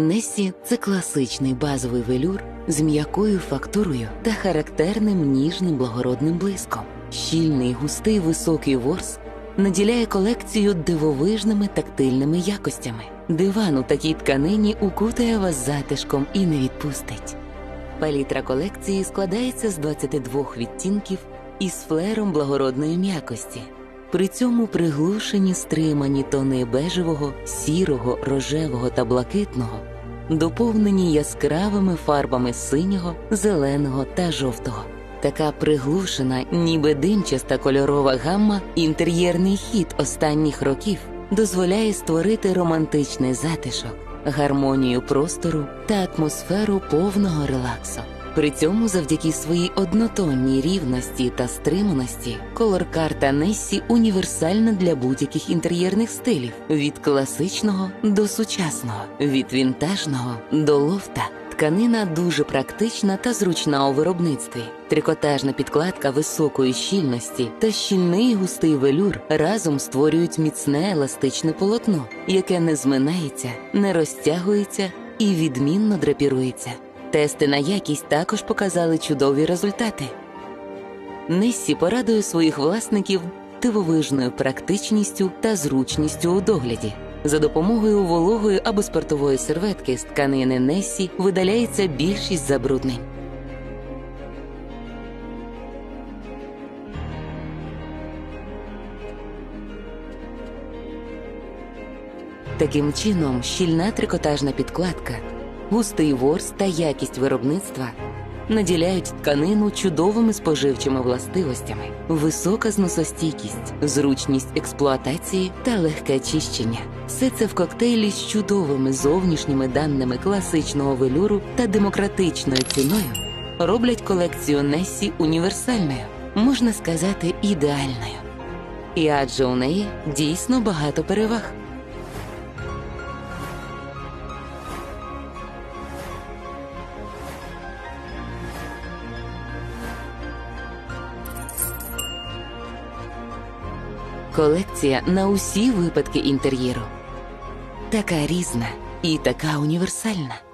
Несі це класичний базовий велюр з м'якою фактурою та характерним ніжним благородним блиском. Щільний густий високий ворс наділяє колекцію дивовижними тактильними якостями. Диван у такій тканині укутає вас затишком і не відпустить. Палітра колекції складається з 22 відтінків із флером благородної м'якості. При цьому приглушені стримані тони бежевого, сірого, рожевого та блакитного, доповнені яскравими фарбами синього, зеленого та жовтого. Така приглушена, ніби димчаста кольорова гамма, інтер'єрний хід останніх років дозволяє створити романтичний затишок, гармонію простору та атмосферу повного релаксу. При цьому, завдяки своїй однотонній рівності та стриманості, колор-карта Нессі універсальна для будь-яких інтер'єрних стилів від класичного до сучасного, від вінтажного до лофта. Тканина дуже практична та зручна у виробництві. Трикотажна підкладка високої щільності та щільний густий велюр разом створюють міцне еластичне полотно, яке не зминається, не розтягується і відмінно драпірується. Тести на якість також показали чудові результати. Нессі порадує своїх власників дивовижною практичністю та зручністю у догляді. За допомогою вологої або спиртової серветки з тканини Нессі видаляється більшість забруднень. Таким чином, щільна трикотажна підкладка, густий ворс та якість виробництва наділяють тканину чудовими споживчими властивостями, висока зносостійкість, зручність експлуатації та легке чищення. Все це в коктейлі з чудовими зовнішніми даними класичного велюру та демократичною ціною роблять колекцію Нессі універсальною, можна сказати, ідеальною. І адже у неї дійсно багато переваг. Колекція на усі випадки інтер'єру. Така різна і така універсальна.